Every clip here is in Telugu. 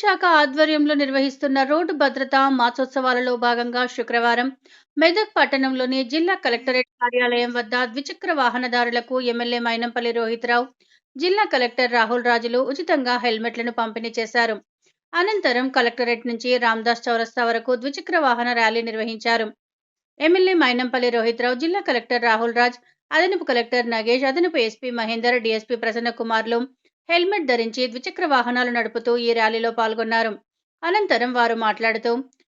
శాఖ ఆధ్వర్యంలో నిర్వహిస్తున్న రోడ్డు భద్రతా మాసోత్సవాలలో భాగంగా శుక్రవారం మెదక్ పట్టణంలోని జిల్లా కలెక్టరేట్ కార్యాలయం వద్ద ద్విచక్ర వాహనదారులకు ఎమ్మెల్యే మైనంపల్లి రోహిత్రావు జిల్లా కలెక్టర్ రాహుల్ రాజులు ఉచితంగా హెల్మెట్లను పంపిణీ చేశారు. అనంతరం కలెక్టరేట్ నుంచి రామ్దాస్ చౌరస్తా వరకు ద్విచక్ర వాహన ర్యాలీ నిర్వహించారు. ఎమ్మెల్యే మైనంపల్లి రోహిత్రావు జిల్లా కలెక్టర్ రాహుల్ రాజ్ అదనపు కలెక్టర్ నగేష్ అదనపు ఎస్పీ మహేందర్ డిఎస్పీ ప్రసన్న కుమార్లు హెల్మెట్ ధరించి ద్విచక్ర వాహనాలు నడుపుతూ ఈ ర్యాలీలో పాల్గొన్నారు. అనంతరం వారు మాట్లాడుతూ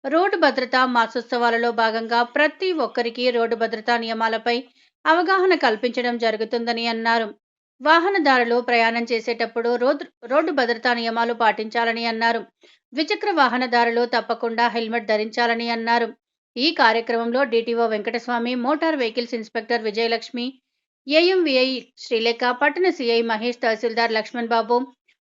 రోడ్డు భద్రత మాసోత్సవాలలో భాగంగా ప్రతి ఒక్కరికి రోడ్డు భద్రతా నియమాలపై అవగాహన కల్పించడం జరుగుతుందని అన్నారు. వాహనదారులు ప్రయాణం చేసేటప్పుడు రోడ్ రోడ్డు భద్రతా నియమాలు పాటించాలని అన్నారు. ద్విచక్ర వాహనదారులు తప్పకుండా హెల్మెట్ ధరించాలని అన్నారు. ఈ కార్యక్రమంలో DTO Venkataswamy motor vehicles inspector Vijayalakshmi AMVI Srilekha పట్టణ సిఐ మహేష్ తహసీల్దార్ లక్ష్మణ్ బాబు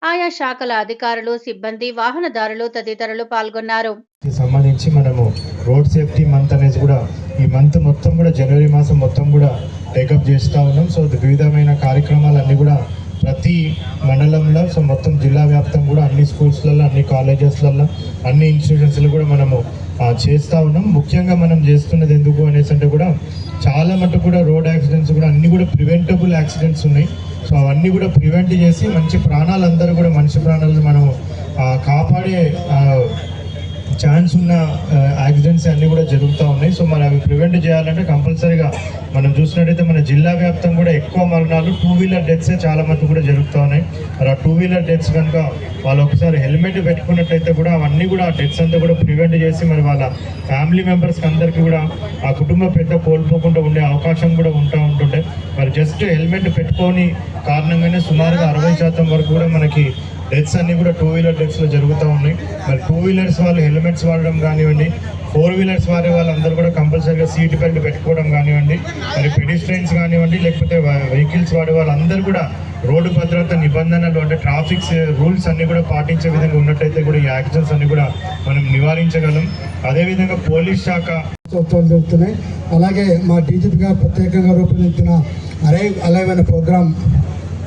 ఆయా శాఖల అధికారులు సిబ్బంది వాహనదారులు తదితరులు పాల్గొన్నారు. సంబంధించి మనము రోడ్ సేఫ్టీ మంత్ అనేది కూడా ఈ మంత్ మొత్తం కూడా జనవరి మాసం మొత్తం కూడా టేకప్ చేస్తూ ఉన్నాం. సో వివిధమైన కార్యక్రమాలన్నీ కూడా ప్రతి మండలంలో సో మొత్తం జిల్లా వ్యాప్తం కూడా అన్ని స్కూల్స్లలో అన్ని కాలేజెస్లలో అన్ని ఇన్స్టిట్యూషన్స్లో కూడా మనము చేస్తూ ఉన్నాం. ముఖ్యంగా మనం చేస్తున్నది ఎందుకు అనేసి అంటే కూడా చాలా మటుకు కూడా రోడ్ యాక్సిడెంట్స్ కూడా అన్నీ కూడా ప్రివెంటబుల్ యాక్సిడెంట్స్ ఉన్నాయి. సో అవన్నీ కూడా ప్రివెంట్ చేసి మంచి ప్రాణాలు అందరూ కూడా మనిషి ప్రాణాలను మనం కాపాడే ఛాన్స్ ఉన్న uh, యాక్సిడెంట్స్ అన్నీ కూడా జరుగుతూ ఉన్నాయి. సో మరి అవి ప్రివెంట్ చేయాలంటే కంపల్సరీగా మనం చూసినట్టయితే మన జిల్లా వ్యాప్తం కూడా ఎక్కువ మరణాలు టూ వీలర్ డెత్సే చాలా మటుకు కూడా జరుగుతూ ఉన్నాయి. మరి ఆ టూ వీలర్ డెత్స్ కనుక వాళ్ళు ఒకసారి హెల్మెట్ పెట్టుకున్నట్టయితే కూడా అవన్నీ కూడా ఆ డెత్స్ అంతా కూడా ప్రివెంట్ చేసి మరి వాళ్ళ ఫ్యామిలీ మెంబర్స్కి అందరికీ కూడా ఆ కుటుంబ పెద్ద కోల్పోకుండా ఉండే అవకాశం కూడా ఉంటా ఉంటుండే. మరి జస్ట్ హెల్మెట్ పెట్టుకొని కారణంగానే సుమారుగా అరవై శాతం వరకు కూడా మనకి డెత్స్ అన్నీ కూడా టూ వీలర్ డెత్స్లో జరుగుతూ ఉన్నాయి. మరి టూ వీలర్స్ వాళ్ళు హెల్మెట్స్ వాడడం కానివ్వండి ఫోర్ వీలర్స్ వాడే వాళ్ళందరూ కూడా కంపల్సరీగా సీట్ బెల్ట్ పెట్టుకోవడం కానివ్వండి మరి పెడిస్ట్రైన్స్ కానివ్వండి లేకపోతే వెహికల్స్ వాడే వాళ్ళందరూ కూడా రోడ్డు భద్రత నిబంధనలు అంటే ట్రాఫిక్ రూల్స్ అన్నీ కూడా పాటించే విధంగా ఉన్నట్టయితే కూడా ఈ యాక్సిడెంట్స్ అన్ని కూడా మనం నివారించగలం. అదేవిధంగా పోలీస్ శాఖ ఉత్సవాలు జరుగుతున్నాయి అలాగే మా డీజీపీగా ప్రత్యేకంగా రూపొందించిన అరైవ్ అలైవ్ అనే program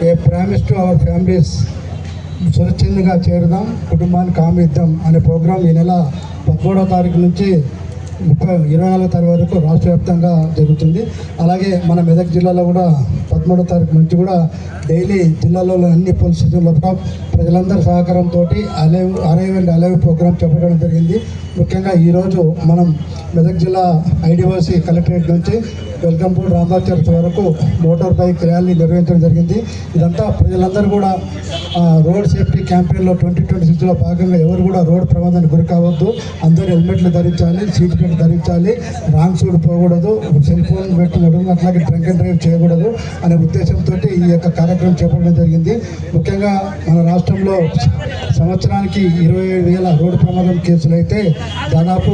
a promise to our families స్వచ్ఛందంగా చేరుదాం కుటుంబానికి హామీ ఇద్దాం అనే ప్రోగ్రాం ఈ నెల పదమూడవ తారీఖు నుంచి ముప్పై ఇరవై నాలుగో తారీఖు వరకు రాష్ట్ర వ్యాప్తంగా జరుగుతుంది. అలాగే మన మెదక్ జిల్లాలో కూడా పదమూడో తారీఖు నుంచి కూడా డైలీ జిల్లాలో అన్ని పోలీస్ స్టేషన్ల ప్రజలందరి సహకారంతో alive arrive and alive program చెప్పడం జరిగింది. ముఖ్యంగా ఈరోజు మనం మెదక్ జిల్లా ఐడిఓసి కలెక్టరేట్ నుంచి వెల్కంపూర్ రామాచర్చ్ వరకు మోటార్ బైక్ ర్యాలీ నిర్వహించడం జరిగింది. ఇదంతా ప్రజలందరూ కూడా రోడ్ సేఫ్టీ క్యాంపెయిన్లో ట్వంటీ ట్వంటీ సిక్స్లో భాగంగా ఎవరు కూడా రోడ్ ప్రమాదానికి గురి కావద్దు. అందరూ హెల్మెట్లు ధరించాలి సీట్ బెల్ట్ ధరించాలి రాంగ్ సూడ్ పోకూడదు సెల్ ఫోన్ పెట్టకూడదు అట్లాగే డ్రంక్ అండ్ డ్రైవ్ చేయకూడదు అనే ఉద్దేశంతో ఈ యొక్క కార్యక్రమం చేపట్టడం జరిగింది. ముఖ్యంగా మన రాష్ట్రంలో సంవత్సరానికి ఇరవై వేల రోడ్డు ప్రమాదం కేసులు అయితే దాదాపు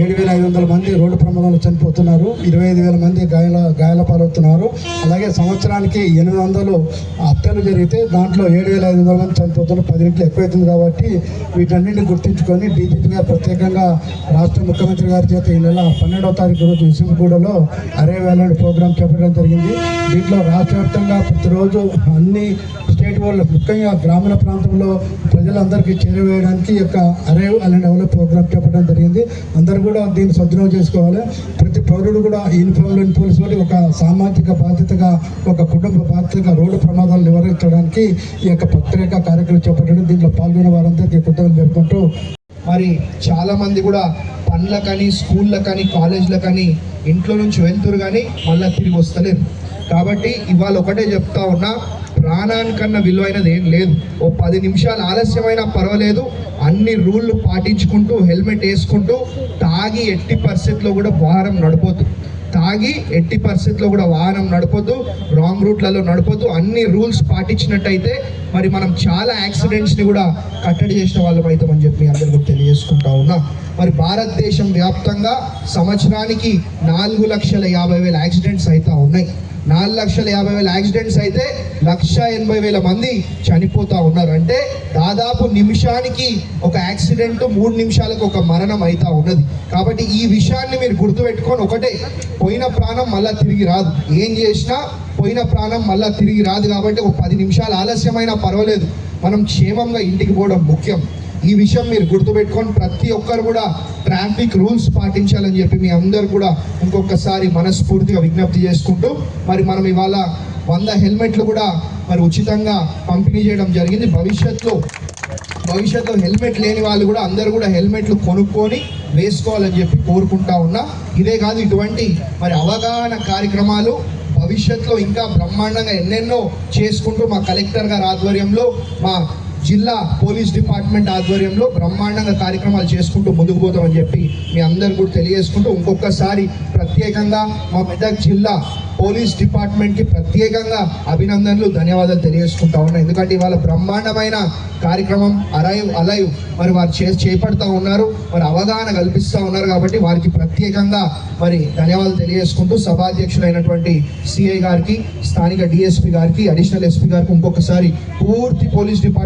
ఏడు వేల ఐదు వందల మంది రోడ్డు ప్రమాదంలో చనిపోతున్నారు. ఇరవై ఐదు వేల మంది గాయాల గాయాల పాలవుతున్నారు. అలాగే సంవత్సరానికి ఎనిమిది వందలు హత్యలు జరిగితే దాంట్లో ఏడు వేల ఐదు వందల మంది చనిపోతున్నారు. పది రెట్లు ఎక్కువైతుంది కాబట్టి వీటన్నింటిని గుర్తించుకొని డీజీపీ గారు ప్రత్యేకంగా రాష్ట్ర ముఖ్యమంత్రి గారి చేత ఈ నెల పన్నెండవ తారీఖు రోజు విసింగూడలో అరే వ్యాలెండ్ ప్రోగ్రాం చేపట్టడం జరిగింది. దీంట్లో రాష్ట్ర వ్యాప్తంగా ప్రతిరోజు అన్ని స్టేట్ వాళ్ళు ముఖ్యంగా గ్రామీణ ప్రాంతంలో ప్రజలందరికీ చేరవేయడానికి ఈ యొక్క అరేవ్ అలెండ్ డెవలప్ ప్రోగ్రామ్ చేపట్టడం జరిగింది. అందరూ కూడా దీన్ని సద్వినియోగం చేసుకోవాలి. ప్రతి పౌరుడు కూడా యూనిఫామ్లోని పోలీసు వారి ఒక సామాజిక బాధ్యతగా ఒక కుటుంబ బాధ్యతగా రోడ్డు ప్రమాదాలు నివారించడానికి ఈ యొక్క ప్రత్యేక కార్యక్రమం చేపట్టడం దీంట్లో పాల్గొన్న వారందరికీ కృతజ్ఞతలు జరుపుకుంటూ మరి చాలా మంది కూడా పనులకని కాలేజీల కాలేజ్లకని ఇంట్లో నుంచి వెళ్తురు కానీ మళ్ళీ తిరిగి వస్తలేరు. కాబట్టి ఇవాళ ఒకటే చెప్తా ఉన్నా ప్రాణానికన్నా విలువైనది ఏం లేదు. ఓ పది నిమిషాలు ఆలస్యమైనా పర్వాలేదు. అన్ని రూళ్ళు పాటించుకుంటూ హెల్మెట్ వేసుకుంటూ తాగి ఎట్టి పరిస్థితిలో కూడా వాహనం నడపొద్దు. తాగి ఎట్టి పరిస్థితిలో కూడా వాహనం నడపొద్దు రాంగ్ రూట్లలో నడపొద్దు. అన్ని రూల్స్ పాటించినట్టయితే మరి మనం చాలా యాక్సిడెంట్స్ని కూడా కట్టడి చేసిన వాళ్ళం అవుతామని చెప్పి అందరికీ తెలియజేసుకుంటా ఉన్నా. మరి భారతదేశం వ్యాప్తంగా సంవత్సరానికి నాలుగు లక్షల యాభై వేల యాక్సిడెంట్స్ అయితే ఉన్నాయి. నాలుగు లక్షల యాభై వేల యాక్సిడెంట్స్ అయితే లక్ష ఎనభై వేల మంది చనిపోతూ ఉన్నారు. అంటే దాదాపు నిమిషానికి ఒక యాక్సిడెంట్ మూడు నిమిషాలకు ఒక మరణం అవుతా ఉన్నది. కాబట్టి ఈ విషయాన్ని మీరు గుర్తుపెట్టుకొని ఒకటే పోయిన ప్రాణం మళ్ళా తిరిగి రాదు. ఏం చేసినా పోయిన ప్రాణం మళ్ళా తిరిగి రాదు కాబట్టి ఒక పది నిమిషాలు ఆలస్యమైనా పర్వాలేదు. మనం క్షేమంగా ఇంటికి పోవడం ముఖ్యం. ఈ విషయం మీరు గుర్తుపెట్టుకొని ప్రతి ఒక్కరు కూడా ట్రాఫిక్ రూల్స్ పాటించాలని చెప్పి మీ అందరు కూడా ఇంకొకసారి మనస్ఫూర్తిగా విజ్ఞప్తి చేసుకుంటూ మరి మనం ఇవాళ వంద హెల్మెట్లు కూడా మరి ఉచితంగా పంపిణీ చేయడం జరిగింది. భవిష్యత్తులో భవిష్యత్తులో హెల్మెట్ లేని వాళ్ళు కూడా అందరూ కూడా హెల్మెట్లు కొనుక్కొని వేసుకోవాలని చెప్పి కోరుకుంటా ఉన్నా. ఇదే కాదు ఇటువంటి మరి అవగాహన కార్యక్రమాలు భవిష్యత్తులో ఇంకా బ్రహ్మాండంగా ఎన్నెన్నో చేసుకుంటూ మా కలెక్టర్ గారి ఆధ్వర్యంలో మా జిల్లా పోలీస్ డిపార్ట్మెంట్ ఆధ్వర్యంలో బ్రహ్మాండంగా కార్యక్రమాలు చేసుకుంటూ ముందుకు పోతామని చెప్పి మీ అందరు కూడా తెలియజేసుకుంటూ ఇంకొకసారి ప్రత్యేకంగా మా మెదక్ జిల్లా పోలీస్ డిపార్ట్మెంట్కి ప్రత్యేకంగా అభినందనలు ధన్యవాదాలు తెలియజేసుకుంటా ఉన్నాయి ఎందుకంటే ఇవాళ బ్రహ్మాండమైన కార్యక్రమం అరైవ్ అలైవ్ మరి వారు చే చేపడతా ఉన్నారు మరి అవగాహన కల్పిస్తూ ఉన్నారు కాబట్టి వారికి ప్రత్యేకంగా మరి ధన్యవాదాలు తెలియజేసుకుంటూ సభాధ్యక్షులైనటువంటి సిఐ గారికి స్థానిక డిఎస్పీ గారికి అడిషనల్ ఎస్పీ గారికి ఇంకొకసారి పూర్తి పోలీస్ డిపార్ట్మెంట్